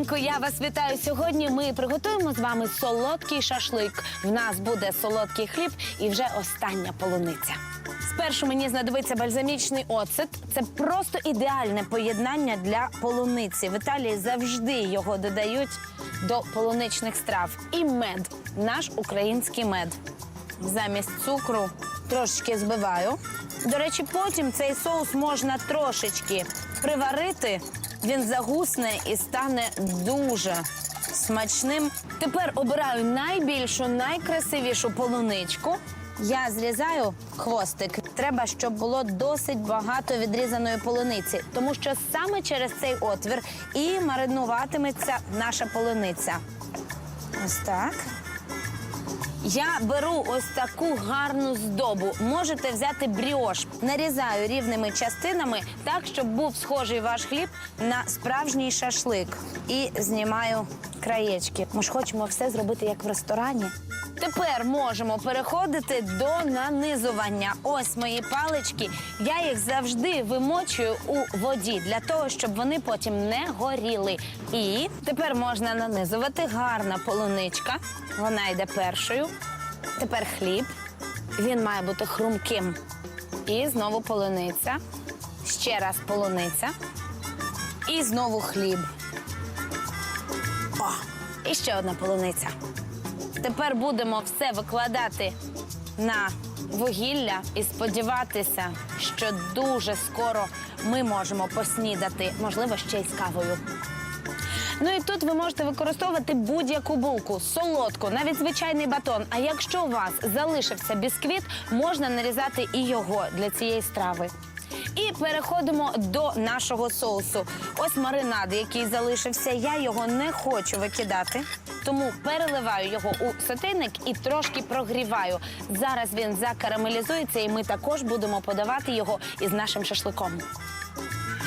ранку. Я вас вітаю. Сьогодні ми приготуємо з вами солодкий шашлик. В нас буде солодкий хліб і вже остання полуниця. Спершу мені знадобиться бальзамічний оцет. Це просто ідеальне поєднання для полуниці. В Італії завжди його додають до полуничних страв. І мед, наш український мед. Замість цукру трошечки збиваю. До речі, потім цей соус можна трошечки приварити. Він загусне і стане дуже смачним. Тепер обираю найбільшу, найкрасивішу полуничку. Я зрізаю хвостик. Треба, щоб було досить багато відрізаної полуниці, тому що саме через цей отвір і маринуватиметься наша полуниця. Ось так. Я беру ось таку гарну здобу. Можете взяти бріош. Нарізаю рівними частинами так, щоб був схожий ваш хліб на справжній шашлик. І знімаю краєчки. Ми ж хочемо все зробити як в ресторані. Тепер можемо переходити до нанизування. Ось мої палички. Я їх завжди вимочую у воді для того, щоб вони потім не горіли. І тепер можна нанизувати гарна полуничка. Вона йде першою. Tепер хліб. Він має бути хрумким. І знову полуниця. Ще раз полуниця. І знову хліб. О, і ще одна полуниця. Тепер будемо все викладати на вугілля і сподіватися, що дуже скоро ми можемо поснідати, можливо, ще й з кавою. Ну і тут ви можете використовувати будь-яку булку, солодку, навіть звичайний батон. А якщо у вас залишився бісквіт, можна нарізати і його для цієї страви. І переходимо до нашого соусу. Ось маринад, який залишився. Я його не хочу викидати, тому переливаю його у сотейник і трошки прогріваю. Зараз він закарамелізується, і ми також будемо подавати його із нашим шашликом.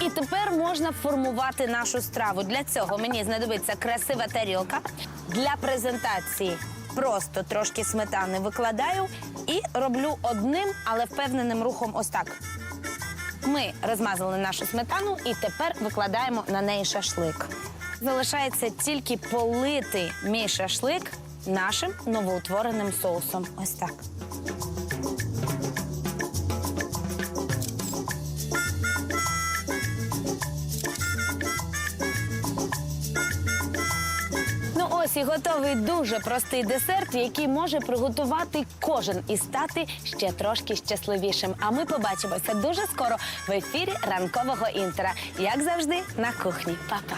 І тепер можна формувати нашу страву. Для цього мені знадобиться красива тарілка для презентації. Просто трошки сметани викладаю і роблю одним, але впевненим рухом ось так. Ми розмазали нашу сметану і тепер викладаємо на неї шашлик. Залишається тільки полити мій шашлик нашим новоутвореним соусом. Ось так. Ось і готовий дуже простий десерт, який може приготувати кожен і стати ще трошки щасливішим. А ми побачимося дуже скоро в ефірі ранкового інтера. Як завжди, на кухні. Па-па!